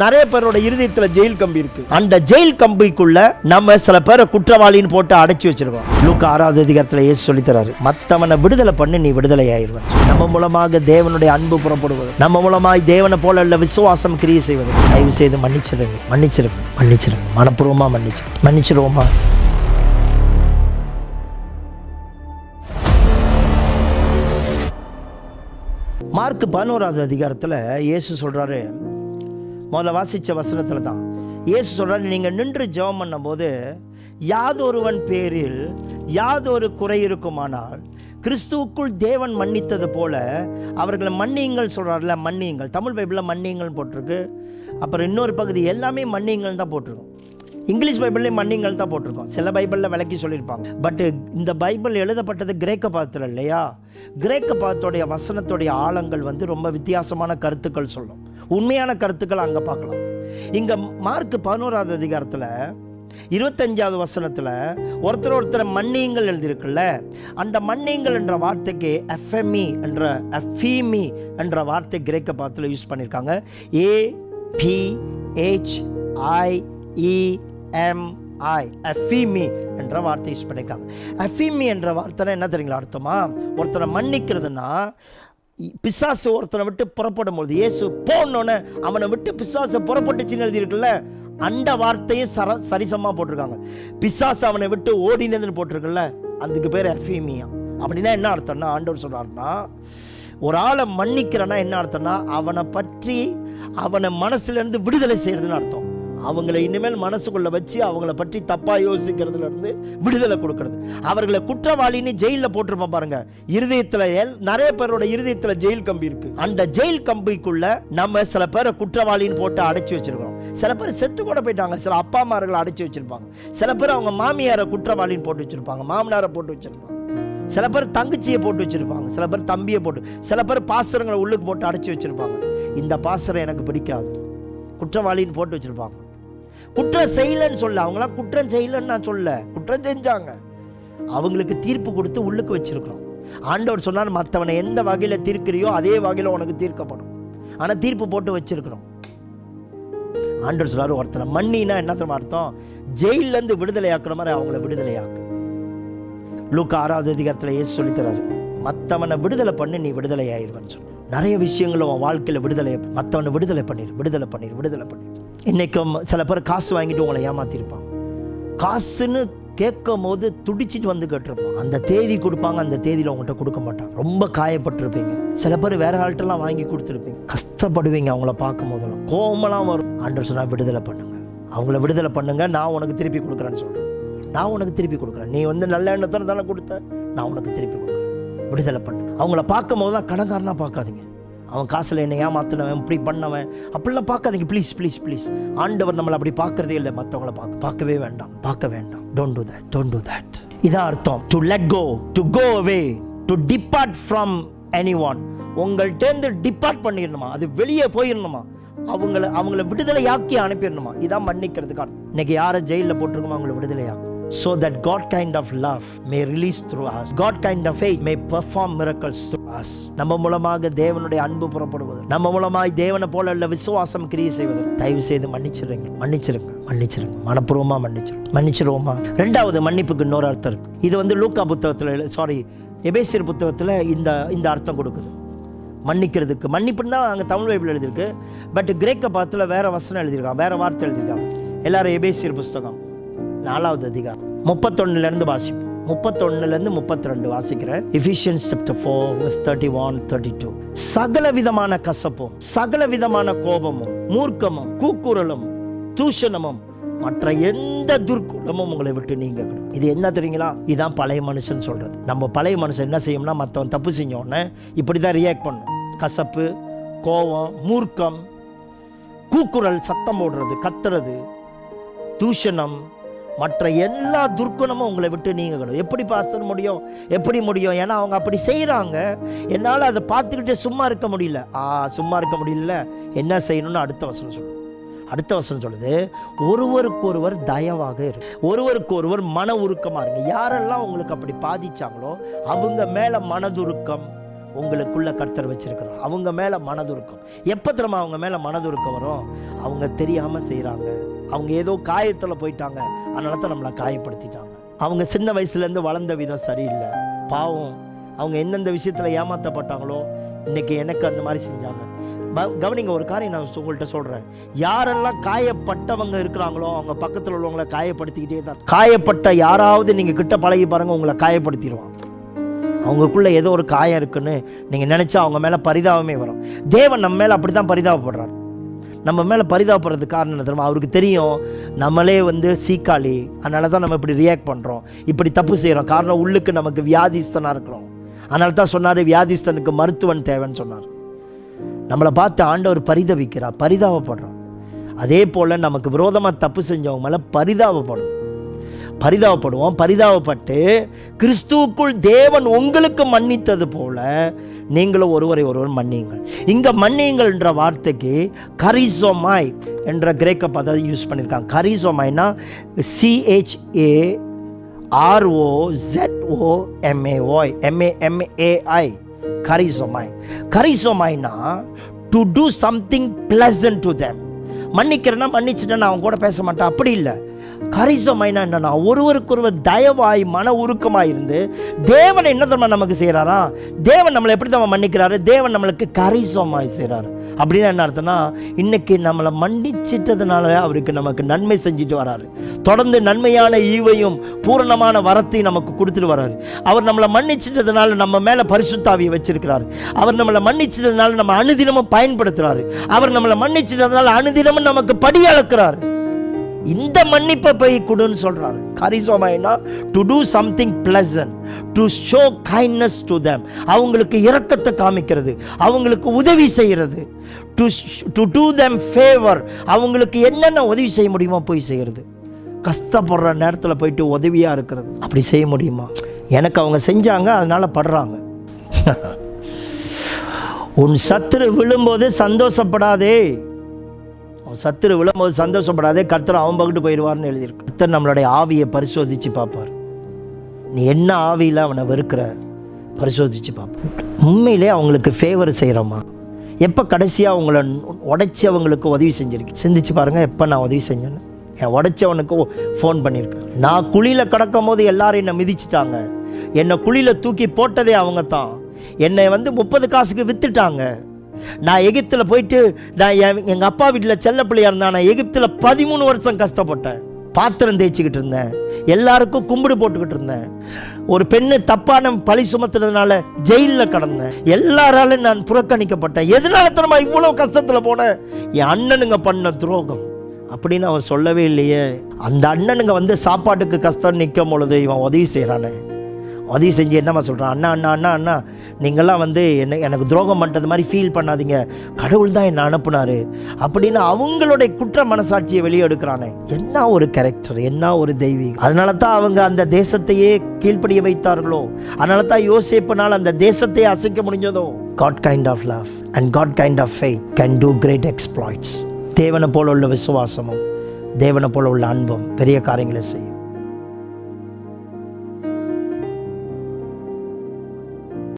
நிறைய பேரோட இருதயத்துல ஜெயில் கம்பி இருக்கு. அந்த ஜெயில் கம்பிக்குள்ள நம்ம சில பேரை குற்றவாளின்னு போட்டு அடைச்சி வச்சிருக்கோம். லூக்கா ஆறாவது அதிகாரத்துல ஏசு சொல்லி தராரு மத்தவனை விடுதலை பண்ணி நீ விடுதலை ஆயிடுவேன். நம்ம மூலமாக தேவனுடைய அன்பு புறப்படுவது. நம்ம மூலமாய் தேவனை போல உள்ள விசுவாசம் கிரியை செய்வது. தயவு செய்து மன்னிச்சிருங்க மன்னிச்சிருங்க மன்னிச்சிருங்க. மனப்பூர்வமா மன்னிச்சு மன்னிச்சிருவோமா? மார்க் பதினோராவது அதிகாரத்தில் இயேசு சொல்கிறாரு முதல்ல வாசித்த வசனத்தில் தான் இயேசு சொல்கிறார் நீங்கள் நின்று ஜெபம் பண்ணும்போது யாதொருவன் பேரில் யாதொரு குறை இருக்குமானால் கிறிஸ்துவுக்குள் தேவன் மன்னித்தது போல அவர்களை மன்னியுங்கள் சொல்கிறார்ல மன்னியுங்கள். தமிழ் பைபிளில் மன்னியுங்கள் போட்டிருக்கு. அப்புறம் இன்னொரு பகுதி எல்லாமே மன்னியுங்கள் தான் போட்டிருக்கும். இங்கிலீஷ் பைபிள்லேயும் மன்னிங்கள் தான் போட்டிருக்கோம். சில பைபிளில் விளக்கி சொல்லியிருப்பாங்க. பட் இந்த பைபிள் எழுதப்பட்டது கிரேக்க பாத்திரம் இல்லையா? கிரேக்க பாதத்துடைய வசனத்துடைய ஆழங்கள் வந்து ரொம்ப வித்தியாசமான கருத்துக்கள் சொல்லும். உண்மையான கருத்துக்களை அங்கே பார்க்கலாம். இங்கே மார்க் பதினோராவது அதிகாரத்தில் இருபத்தஞ்சாவது வசனத்தில் ஒருத்தர் ஒருத்தர் மன்னியுங்கள் எழுதியிருக்குல்ல. அந்த மன்னியுங்கள் என்ற வார்த்தைக்கு எஃப்எம்இ என்ற எஃப்இமி என்ற வார்த்தை கிரேக்க பாத்தில் யூஸ் பண்ணியிருக்காங்க. A P H I E M I அஃபிமி என்ற வார்த்தை யூஸ் பண்ணியிருக்காங்க. அஃபிமி என்ற வார்த்தை என்ன தெரியுங்களா அர்த்தமா? ஒருத்தரை மன்னிக்கிறதுனா பிசாசு ஒருத்தனை விட்டு புறப்படும் பொழுது இயேசு போனோன்னு அவனை விட்டு பிசாசு புறப்பட்டுச்சுன்னு எழுதியிருக்குல்ல அந்த வார்த்தையும் சர சரிசமாக போட்டிருக்காங்க. பிசாசு அவனை விட்டு ஓடினதுன்னு போட்டிருக்குல்ல அதுக்கு பேர் எஃபீமியா. அப்படின்னா என்ன அர்த்தம்னா ஆண்டவர் சொல்கிறாருன்னா ஒரு ஆளை மன்னிக்கிறனா என்ன அர்த்தம்னா அவனை பற்றி அவனை மனசுலேருந்து விடுதலை செய்கிறதுன்னு அர்த்தம். அவங்கள இனிமேல் மனசுக்குள்ள வச்சு அவங்கள பற்றி தப்பா யோசிக்கிறதுல இருந்து விடுதலை கொடுக்கறது. அவர்களை குற்றவாளின்னு ஜெயில போட்டிருப்பான் பாருங்க. இருதயத்துல நிறைய பேரோட இருதயத்துல ஜெயில் கம்பி இருக்கு. அந்த ஜெயில் கம்பிக்குள்ள நம்ம சில பேரை குற்றவாளின்னு போட்டு அடைச்சி வச்சிருக்கோம் சில பேர் செத்து கூட போயிட்டாங்க. சில அப்பா அம்மார்களை அடைச்சி வச்சிருப்பாங்க. சில பேர் அவங்க மாமியாரை குற்றவாளின்னு போட்டு வச்சிருப்பாங்க. மாமனாரை போட்டு வச்சிருப்பாங்க. சில பேர் தங்கச்சியை போட்டு வச்சிருப்பாங்க. சில பேர் தம்பியை போட்டு சில பேர் பாசரங்களை உள்ளுக்கு போட்டு அடைச்சி வச்சிருப்பாங்க. இந்த பாசரம் எனக்கு பிடிக்காது. குற்றவாளின்னு போட்டு வச்சிருப்பாங்க. குற்றம் செய்யலைன்னு சொல்ல அவங்களாம் குற்றம் செய்யலைன்னு நான் சொல்ல குற்றம் செஞ்சாங்க. அவங்களுக்கு தீர்ப்பு கொடுத்து உள்ளுக்கு வச்சிருக்கிறோம். ஆண்டவர் சொன்னார் மற்றவனை எந்த வகையில் தீர்க்கிறியோ அதே வகையில் உனக்கு தீர்க்கப்படும். ஆனால் தீர்ப்பு போட்டு வச்சிருக்கிறோம். ஆண்டவர் சொல்றாரு ஒருத்தனை மண்ணினா என்ன தெரியுமா அர்த்தம்? ஜெயிலேருந்து விடுதலை ஆக்குற மாதிரி அவங்கள விடுதலை ஆக்கு லூக்கா ஆறாவது அதிகாரத்தில் ஏசு சொல்லித்தராரு மற்றவனை விடுதலை பண்ணி நீ விடுதலை ஆயிடுவேன்னு சொல்லு. நிறைய விஷயங்களும் உன் வாழ்க்கையில் விடுதலை மற்றவனை விடுதலை பண்ணிடு விடுதலை பண்ணிடு விடுதலை பண்ணிரு. இன்றைக்கும் சில பேர் காசு வாங்கிட்டு உங்களை ஏமாத்திருப்பாங்க. காசுன்னு கேட்கும் போது துடிச்சிட்டு வந்து கேட்டிருப்பான் அந்த தேதி கொடுப்பாங்க அந்த தேதியில் அவங்கள்ட்ட கொடுக்க மாட்டாங்க. ரொம்ப காயப்பட்டிருப்பீங்க. சில பேர் வேற ஆள்கிட்டலாம் வாங்கி கொடுத்துருப்பீங்க. கஷ்டப்படுவீங்க அவங்கள பார்க்கும் போதெல்லாம் கோமெல்லாம் வரும். ஆண்டர் சொன்னால் விடுதலை பண்ணுங்க. அவங்கள விடுதலை பண்ணுங்க. நான் உனக்கு திருப்பி கொடுக்குறேன்னு சொல்கிறேன் நான் உனக்கு திருப்பி கொடுக்குறேன். நீ வந்து நல்ல எண்ணத்தோடு தானே கொடுத்த? நான் உனக்கு திருப்பி கொடுக்குறேன். விடுதலை பண்ணு அவங்கள பார்க்கும் போதெல்லாம் தான் பார்க்காதீங்க. அவன் காசில் என்னை ஏமாத்தினவன் இப்படி பண்ணவன். அப்படிலாம் பார்க்காதீங்க. ப்ளீஸ் ப்ளீஸ் ப்ளீஸ் ஆண்டவர் நம்மளை அப்படி பார்க்கறதே இல்லை. மற்றவங்கள பார்க்க பார்க்கவே வேண்டாம். பார்க்க வேண்டாம். Don't do that don't do that இதான் அர்த்தம். To let go to go away to depart from any one உங்கள்கிட்டேருந்து depart பண்ணிடணுமா அது வெளியே போயிடணுமா அவங்கள அவங்கள விடுதலையாக்கி அனுப்பிடணுமா இதான் மன்னிக்கிறதுக்கு அர்த்தம். இன்னைக்கு யாரை ஜெயிலில் போட்டிருக்கோமோ அவங்கள விடுதலையாக்கும். So that God kind of love may release through us. God kind of faith may perform miracles through us. நம்ம மூலமாக தேவனுடைய அன்பு புறப்படுவது. நம்ம மூலமாய் தேவனை போல உள்ள விசுவாசம் கிரியை செய்வது. தயவு செய்து மன்னிச்சிருங்க மன்னிச்சிருங்க மன்னிச்சிருங்க மனப்பூர்வமா மன்னிச்சிருங்க மன்னிச்சிருவோமா? ரெண்டாவது மன்னிப்புக்கு இன்னொரு அர்த்தம் இருக்கு. இது வந்து லூக்கா புத்தகத்தில் சாரி எபேசியர் புத்தகத்தில் இந்த இந்த அர்த்தம் கொடுக்குது. மன்னிக்கிறதுக்கு. மன்னிப்புன்னு தான் அங்கே தமிழ் பைபிள் எழுதியிருக்கு. பட் கிரேக்க பாத்தில் வேற வசனம் எழுதியிருக்காங்க. வேற வார்த்தை எழுதியிருக்காங்க. எல்லாரும் எபேசியர் புஸ்தகம். நாலாவது அதிகாரம். முப்பத்தொன்னுலேருந்து வாசிப்போம். முப்பத்தொன்னுலேருந்து முப்பத்தி ரெண்டு வாசிக்கிறேன். Ephesians chapter four thirty one thirty two சகல விதமான கசப்பும் சகல விதமான கோபமும் மூர்க்கமும் கூக்குரலும் தூஷணமும் மற்ற எந்த துர்க்குணமும் உங்களை விட்டு நீங்க இது என்ன தெரியுங்களா? இதான் பழைய மனுஷன் சொல்றது. நம்ம பழைய மனுஷன் என்ன செய்யும்னா மற்றவன் தப்பு செஞ்ச உடனே இப்படி தான் ரியாக்ட் பண்ணும். கசப்பு கோபம் மூர்க்கம் கூக்குரல் சத்தம் போடுறது கத்துறது தூஷணம் மற்ற எல்லா துர்க்குணமும் உங்களை விட்டு நீங்கணும் எப்படி பாஸ்தர் முடியும்? எப்படி முடியும்? ஏன்னா அவங்க அப்படி செய்கிறாங்க என்னால் அதை பார்த்துக்கிட்டே சும்மா இருக்க முடியல. ஆ சும்மா இருக்க முடியல. என்ன செய்யணும்னு அடுத்த வசனம் சொல்லுது. அடுத்த வசனம் சொல்லுது ஒருவருக்கொருவர் தயவாக இரு. ஒருவருக்கு ஒருவர் மன உருக்கமாக இருங்க. யாரெல்லாம் உங்களுக்கு அப்படி பாதிச்சாங்களோ அவங்க மேலே மனதுருக்கம் உங்களுக்குள்ள கர்த்தர் வச்சிருக்கிறார். அவங்க மேலே மனதுருக்கம். எப்போ திரும்ப அவங்க மேலே மனதுருக்கம் வரும்? அவங்க தெரியாமல் செய்கிறாங்க அவங்க ஏதோ காயத்தில் போயிட்டாங்க. அதனால தான் நம்மளை காயப்படுத்திட்டாங்க. அவங்க சின்ன வயசுலேருந்து வளர்ந்த விதம் சரியில்லை. பாவம். அவங்க எந்தெந்த விஷயத்தில் ஏமாற்றப்பட்டாங்களோ இன்னைக்கு எனக்கு அந்த மாதிரி செஞ்சாங்க. கவனிங்க ஒரு காரியம் நான் உங்கள்கிட்ட சொல்கிறேன் யாரெல்லாம் காயப்பட்டவங்க இருக்கிறாங்களோ அவங்க பக்கத்தில் உள்ளவங்களை காயப்படுத்திக்கிட்டே தான் காயப்பட்ட யாராவது நீங்கள் கிட்ட பழகி பாருங்கள் உங்களை காயப்படுத்திடுவாங்க. அவங்களுக்குள்ளே ஏதோ ஒரு காயம் இருக்குன்னு நீங்கள் நினச்சா அவங்க மேலே பரிதாபமே வரும். தேவன் நம்ம மேலே அப்படி தான் பரிதாபப்படுறாரு. நம்ம மேலே பரிதாபப்படுறது காரணம் என்ன தெரியுமா? அவருக்கு தெரியும் நம்மளே வந்து சீக்காளி. அதனால தான் நம்ம இப்படி ரியாக்ட் பண்ணுறோம் இப்படி தப்பு செய்கிறோம் காரணம் உள்ளுக்கு நமக்கு வியாதிஸ்தனாக இருக்கிறோம். அதனால தான் சொன்னார் வியாதிஸ்தனுக்கு மருத்துவன் தேவைன்னு சொன்னார். நம்மளை பார்த்து ஆண்டவர் பரிதவிக்கிறார் பரிதாபப்படுறோம் அதே போல் நமக்கு விரோதமாக தப்பு செஞ்சவங்க மேலே பரிதாபப்படும். பரிதாபப்படுவோம். பரிதாபப்பட்டு கிறிஸ்துவுக்குள் தேவன் உங்களுக்கு மன்னித்தது போல நீங்களும் ஒருவரை ஒருவர் மன்னியுங்கள். இங்கே மன்னியுங்கள்ன்ற வார்த்தைக்கு கரிசோமாய் என்ற கிரேக்க பதம் யூஸ் பண்ணியிருக்காங்க கரிசோமாய்னா C H A R O Z O M A Y M A M A I கரிசோமாய். கரிசோமாய்னா to do something pleasant to them மன்னிக்கிறேன்னா மன்னிச்சுட்டேன் நான் அவங்க கூட பேச மாட்டேன் அப்படி இல்லை. கரிசமைனா என்னன்னா ஒருவருக்கொருவர் தயவாய் மன உருக்கமாக இருந்து தேவன் என்ன தம்மா நமக்கு செய்கிறாரா தேவன் நம்மளை எப்படி தான் மன்னிக்கிறாரு? தேவன் நம்மளுக்கு கரிசமாய் செய்கிறாரு அப்படின்னு என்ன அர்த்தம்னா இன்னைக்கு நம்மளை மன்னிச்சிட்டதுனால அவருக்கு நமக்கு நன்மை செஞ்சுட்டு வராரு. தொடர்ந்து நன்மையான ஈவையும் பூரணமான வரத்தையும் நமக்கு கொடுத்துட்டு வராரு. அவர் நம்மளை மன்னிச்சிட்டதுனால நம்ம மேலே பரிசுத்தாவியை வச்சிருக்கிறாரு. அவர் நம்மளை மன்னிச்சிட்டதுனால நம்ம அனுதினமும் பயன்படுத்துறாரு. அவர் நம்மளை மன்னிச்சிட்டதுனால அனுதினமும் நமக்கு படி அளக்கிறாரு. இந்த மன்னிப்பை போய் கொடுன்னு சொல்றாரு. கரிசோமைனா to do something pleasant to show kindness to them அவங்களுக்கு இரக்கத்தை காமிக்கிறது அவங்களுக்கு உதவி செய்கிறது. To to do them favour அவங்களுக்கு என்னென்ன உதவி செய்ய முடியுமோ போய் செய்கிறது. கஷ்டப்படுற நேரத்தில் போயிட்டு உதவியாக இருக்கிறது. அப்படி செய்ய முடியுமா? எனக்கு அவங்க செஞ்சாங்க அதனால் படுறாங்க. உன் சத்துரு விழும்போது சந்தோஷப்படாதே. சத்துரு விழும்போது சந்தோஷப்படாதே கர்த்தர் அவன் பகிட்டு போயிடுவார்னு எழுதியிருக்கு. கர்த்தர் நம்மளுடைய ஆவியை பரிசோதித்து பார்ப்பார். நீ என்ன ஆவியில் அவனை வெறுக்கிற? பரிசோதித்து பார்ப்பார். உண்மையிலே அவங்களுக்கு ஃபேவர் செய்கிறோமா எப்போ கடைசியாக அவங்கள உடைச்சி அவங்களுக்கு உதவி செஞ்சுருக்கேன் சிந்திச்சு பாருங்கள் எப்போ நான் உதவி செஞ்சேன்னு? என் உடைச்சவனுக்கு ஃபோன் பண்ணியிருக்கேன் நான் குழியில் கிடக்கும் போது எல்லாரும் என்னை மிதிச்சிட்டாங்க. என்னை குழியில் தூக்கி போட்டதே அவங்க தான் என்னை வந்து முப்பது காசுக்கு விற்றுட்டாங்க நான் எகிப்தில் போயிட்டு நான் என் எங்கள் அப்பா வீட்டில் செல்ல பிள்ளையாக இருந்தேன் நான் எகிப்தில் பதிமூணு வருஷம் கஷ்டப்பட்டேன். பாத்திரம் தேய்ச்சிக்கிட்டு இருந்தேன். எல்லாருக்கும் கும்பிடு போட்டுக்கிட்டு இருந்தேன். ஒரு பெண்ணு தப்பான பழி சுமத்துனதுனால ஜெயிலில் கடந்தேன். எல்லாராலும் நான் புறக்கணிக்கப்பட்டேன். எதனால தரமா இவ்வளோ கஷ்டத்தில் போனேன்? என் அண்ணனுங்க பண்ண துரோகம். அப்படின்னு அவன் சொல்லவே இல்லையே. அந்த அண்ணனுங்க வந்து சாப்பாட்டுக்கு கஷ்டம் நிற்கும் பொழுது இவன் உதவி செய்கிறானே. உதவி செஞ்சு என்னம்மா சொல்கிறான் அண்ணா அண்ணா அண்ணா அண்ணா நீங்கள்லாம் வந்து என்ன எனக்கு துரோகம் பண்ணுறது மாதிரி ஃபீல் பண்ணாதீங்க. கடவுள் தான் என்னை அனுப்புனாரு. அப்படின்னு அவங்களுடைய குற்ற மனசாட்சியை வெளியே எடுக்கிறானே. என்ன ஒரு கேரக்டர் என்ன ஒரு தெய்வீகம். அதனால தான் அவங்க அந்த தேசத்தையே கீழ்ப்படிய வைத்தார்களோ? அதனால தான் யோசேப்பினால் அந்த தேசத்தையே அசைக்க முடிஞ்சதோ? God kind of love and God kind of faith can do great exploits தேவனை போல உள்ள விசுவாசமும் தேவனை போல உள்ள அன்பும் பெரிய காரியங்களை செய்யும்.